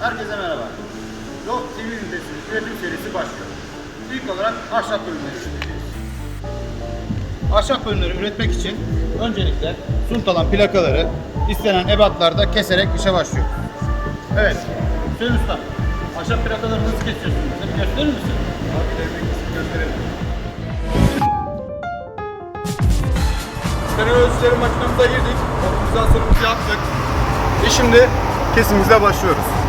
Herkese merhaba. Yok TV ünitesi üretim serisi başlıyor. İlk olarak ahşap ürünleri üreteceğiz. Ahşap ürünleri üretmek için öncelikle suntalan plakaları istenen ebatlarda keserek işe başlıyor. Evet, Hüseyin Usta, ahşap plakaları nasıl kesiyorsunuz? Bize bir gösterir misin? gösterelim. Stereo ölçüleri makinamıza girdik. Optimizasyonumuzu yaptık. Ve şimdi kesimimize başlıyoruz.